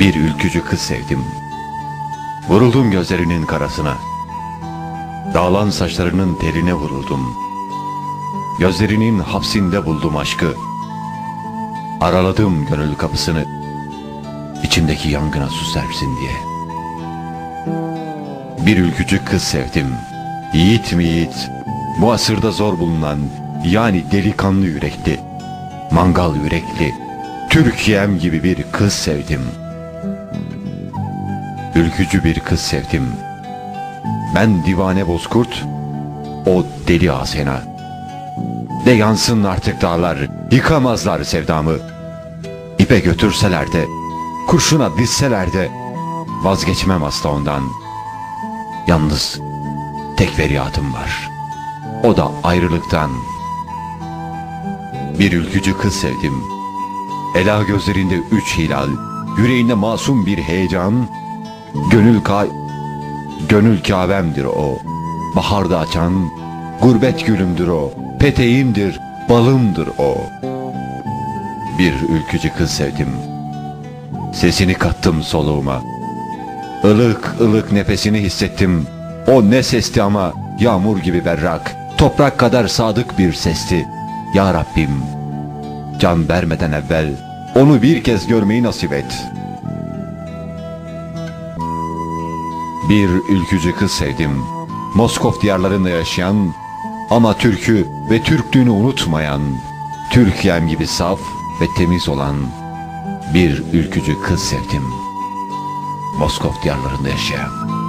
Bir ülkücü kız sevdim. Vuruldum gözlerinin karasına. Dağılan saçlarının teline vuruldum. Gözlerinin hapsinde buldum aşkı. Araladım gönül kapısını. İçimdeki yangına su serpsin diye. Bir ülkücü kız sevdim. Yiğit mi yiğit, bu asırda zor bulunan, yani delikanlı yürekli, mangal yürekli, Türkiye'm gibi bir kız sevdim. Ülkücü bir kız sevdim. Ben divane bozkurt, o deli Asena. De yansın artık dağlar, yıkamazlar sevdamı. İpe götürseler de, kurşuna dizseler de, vazgeçmem asla ondan. Yalnız tek feryatım var. O da ayrılıktan. Bir ülkücü kız sevdim. Ela gözlerinde üç hilal, yüreğinde masum bir heyecan. Gönül ka... Gönül Kabe'mdir o. Baharda açan, gurbet gülümdür o. Peteğimdir, balımdır o. Bir ülkücü kız sevdim. Sesini kattım soluğuma. Ilık ılık nefesini hissettim. O ne sesti ama yağmur gibi berrak, toprak kadar sadık bir sesti. Ya Rabbim, can vermeden evvel onu bir kez görmeyi nasip et. Bir ülkücü kız sevdim. Moskov diyarlarında yaşayan ama Türk'ü ve Türklüğünü unutmayan, Türkiye'm gibi saf ve temiz olan bir ülkücü kız sevdim. Moskov diyarlarında yaşayan.